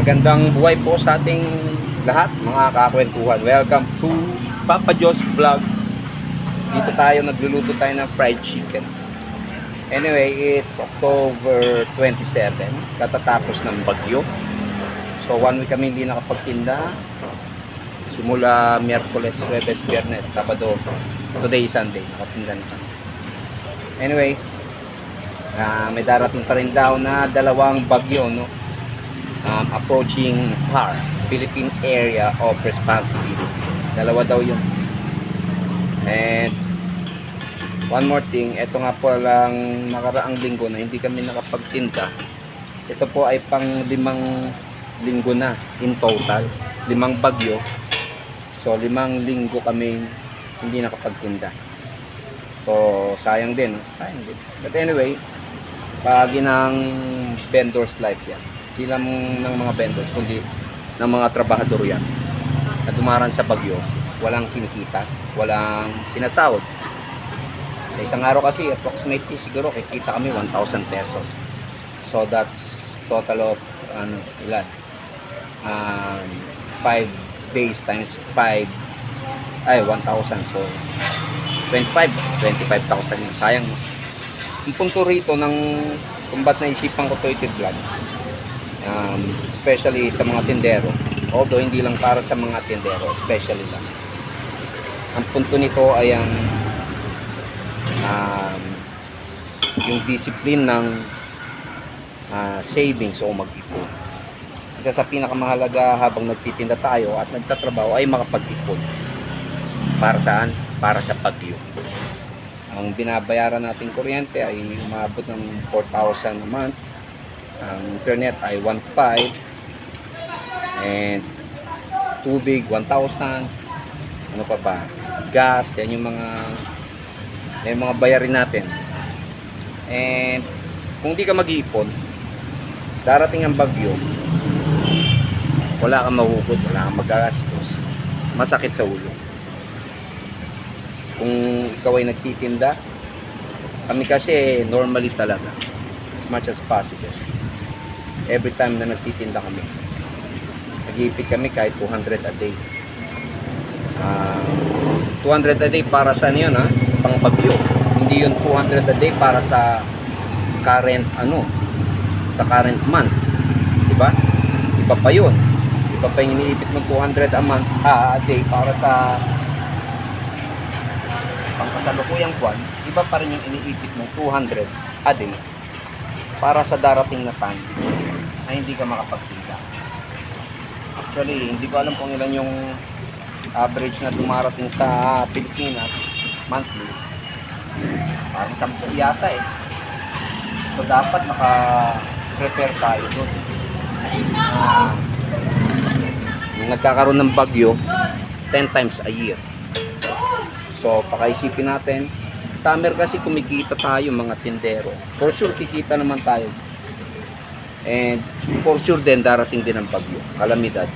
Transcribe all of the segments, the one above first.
Magandang buhay po sa ating lahat, mga kakwentuhan. Welcome to Papa Jo's Vlog. Dito tayo, nagluluto tayo ng fried chicken. Anyway, it's October 27, katatapos ng bagyo. So, one week kami hindi nakapagtinda. Simula Miyerkules, Huwebes, Biyernes, Sabado, today Sunday, nakatinda na kami. Anyway, ah, may darating pa rin daw na dalawang bagyo, no? Um, approaching PAR, Philippine Area of Responsibility. Dalawa daw yun. And one more thing, ito nga po lang nakaraang linggo na hindi kami nakapagtinda. Ito po ay pang limang linggo na in total. Limang bagyo. So limang linggo kami hindi nakapagtinda. So sayang din. Sayang din. But anyway, pagi ng vendor's life yan hindi lang ng mga vendors kundi ng mga trabahador yan. Na dumaran sa bagyo walang kinikita walang sinasahod. Sa isang araw kasi approximately siguro kikita kami 1,000 pesos. So that's total of ano ilan? Um, 5 days times 5 ay 1,000 so 25 25,000 yun sayang. Ang punto rito ng kung ba't naisipan ko to ito vlog um, especially sa mga tindero. Although hindi lang para sa mga tindero especially lang. Ang punto nito ay ang um, yung discipline ng ah, savings o mag-ipon. Isa sa pinakamahalaga habang nagtitinda tayo at nagtatrabaho ay makapag-ipon. Para saan? para sa pagyo. Ang binabayaran nating kuryente ay umabot ng 4,000 a month ang internet ay 1.5 and tubig 1,000 ano pa ba? Gas yan yung mga yung mga bayarin natin. And kung di ka mag-iipon darating ang bagyo wala kang mahugot wala kang magagastos masakit sa ulo. Kung ikaw ay nagtitinda kami kasi normally talaga as much as possible every time na nagtitinda kami. Nag-iipit kami kahit 200 a day. Ah, 200 a day para sa yun ha? Pang bagyo. Hindi yun 200 a day para sa current ano, sa current month. Diba? Iba pa yun. Iba pa yung iniipit mo 200 a month, ah, a day para sa pangkasalukuyang buwan. Iba pa rin yung iniipit mo 200 a day para sa darating na time na hindi ka makapagtinda. Actually, hindi ko alam kung ilan yung average na dumarating sa Pilipinas monthly. Parang 10 yata eh. So, dapat naka-prepare tayo doon. Ah, yung nagkakaroon ng bagyo, 10 times a year. So, pakaisipin natin, summer kasi kumikita tayo mga tindero. For sure, kikita naman tayo. And for sure din, darating din ang bagyo, kalamidad.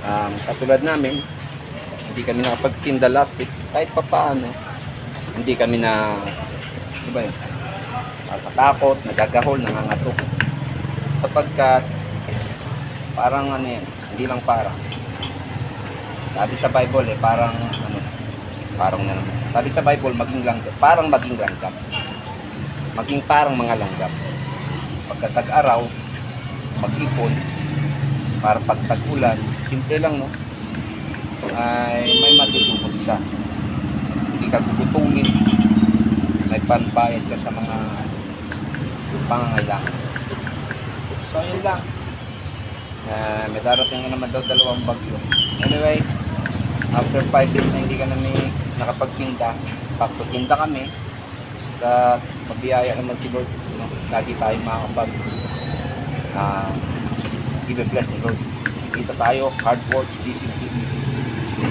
Um, katulad namin, hindi kami nakapagtinda last week, kahit pa paano, hindi kami na, ano ba yun, natatakot, nagagahol, nangangatok. Sapagkat, parang ano yan, hindi lang parang. Sabi sa Bible eh, parang ano, parang na. Sabi sa Bible, maging langgam, parang maging langgam. Maging parang mga langgam. Pagkatag araw, mag-ipon, para pag tag-ulan, simple lang no, ay may matutupot ka. Hindi ka gugutumin, may panbayad ka sa mga pangangailangan. So, yun lang. Uh, may darating na naman daw dalawang bagyo. Anyway, after 5 days na hindi ka namin nakapagtinda, pagputinda kami, sa mabiyaya naman si Lord, no? lagi tayo makakapag uh, give bless ni Lord. Kita tayo, hard work, discipline,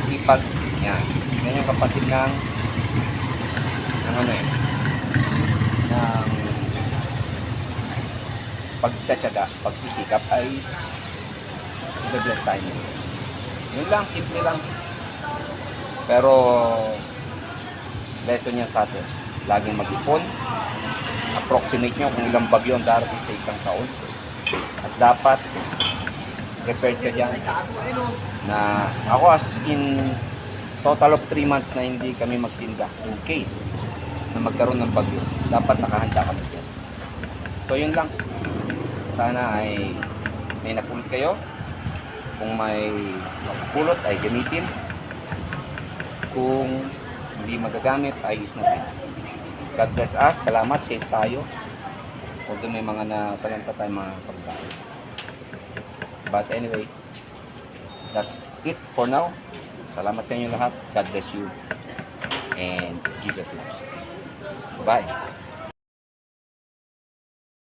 sipag, yan. Yan yung kapatid ng ng ano eh, ng pagtsatsaga, pagsisikap ay i-bless tayo. ni Lord. Yun lang, simple lang. Pero lesson niya sa atin, laging mag-ipon, approximate nyo kung ilang bagyo ang darating sa isang taon. At dapat prepared ka dyan. Na ako as in total of 3 months na hindi kami magtinda in case na magkaroon ng bagyo. Dapat nakahanda kami dyan. So yun lang. Sana ay may napulot kayo. Kung may mapupulot ay gamitin. Kung hindi magagamit ay isnapin. God bless us. Salamat. Safe tayo. Although may mga nasalanta tayong mga pagkain. But anyway, that's it for now. Salamat sa inyo lahat. God bless you. And Jesus loves you. Bye.